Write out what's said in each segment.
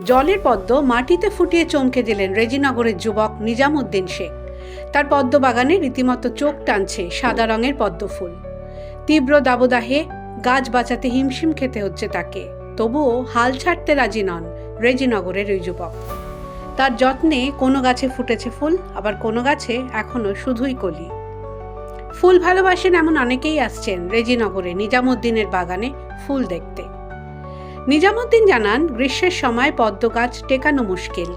জলের পদ্ম মাটিতে ফুটিয়ে চমকে দিলেন রেজিনগরের যুবক নিজামুদ্দিন শেখ। তার পদ্ম বাগানে রীতিমতো চোখ টানছে সাদা রঙের পদ্ম ফুল তীব্র দাবদাহে গাছ বাঁচাতে হিমশিম খেতে হচ্ছে তাকে। তবুও হাল ছাড়তে রাজি নন রেজিনগরের ওই যুবক। তার যত্নে কোনো গাছে ফুটেছে ফুল, আবার কোনো গাছে এখনও শুধুই কলি। ফুল ভালোবাসেন এমন অনেকেই আসছেন রেজিনগরে নিজামুদ্দিনের বাগানে ফুল দেখতে। নিজামুদ্দিন জানান, গ্রীষ্মের সময় পদ্ম গাছ টেকানো মুশকিল।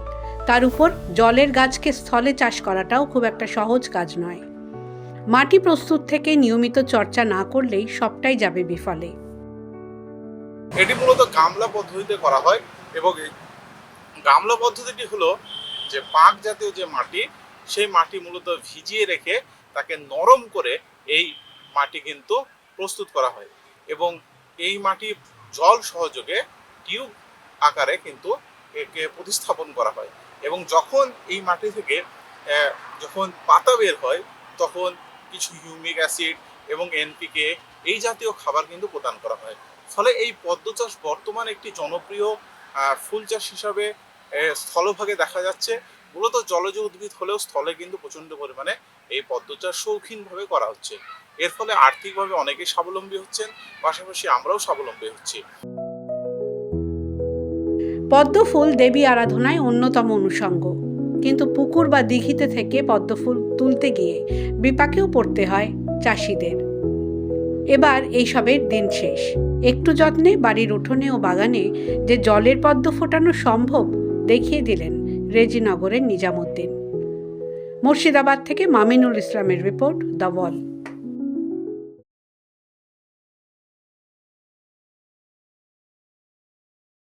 তার উপর জলের গাছকে স্থলে চাষ করাটাও খুব একটা সহজ কাজ নয়। মাটি প্রস্তুত থেকে নিয়মিত চর্চা না করলেই সবটাই যাবে বিফলে। এটি মূলত গামলা পদ্ধতিতে করা হয় এবং গামলা পদ্ধতিটি হলো যে পাক জাতীয় যে মাটি, সেই মাটি মূলত ভিজিয়ে রেখে তাকে নরম করে এই মাটি কিন্তু প্রস্তুত করা হয়। এবং এই মাটি জল সহযোগে টিউব আকারে কিন্তু একে প্রতিস্থাপন করা হয়। এবং যখন এই মাটি থেকে যখন পাতা বের হয়, তখন কিছু হিউমিক অ্যাসিড এবং এনপিকে এই জাতীয় খাবার কিন্তু প্রদান করা হয়। ফলে এই পদ্ম চাষ বর্তমানে একটি জনপ্রিয় ফুল চাষ হিসাবে স্থলভাগে দেখা যাচ্ছে। মূলত জলজ উদ্ভিদ হলেও স্থলে কিন্তু প্রচণ্ড পরিমাণে এই পদ্ম চাষ শৌখিনভাবে করা হচ্ছে। এর ফলে আর্থিকভাবে অনেকেই স্বাবলম্বী হচ্ছেন, পাশাপাশি আমরাও স্বাবলম্বী হচ্ছি। পদ্মফুল দেবী আরাধনায় অন্যতম অনুষঙ্গ। কিন্তু পুকুর বা দিঘিতে থেকে পদ্মফুল তুলতে গিয়ে বিপাকেও পড়তে হয় চাষিদের। এবার এইসবের দিন শেষ। একটু যত্নে বাড়ির উঠোনে ও বাগানে যে জলের পদ্ম ফোটানো সম্ভব দেখিয়ে দিলেন রেজিনগরের নিজামুদ্দিন। মুর্শিদাবাদ থেকে মামিনুল ইসলামের রিপোর্ট দ্য ওয়াল।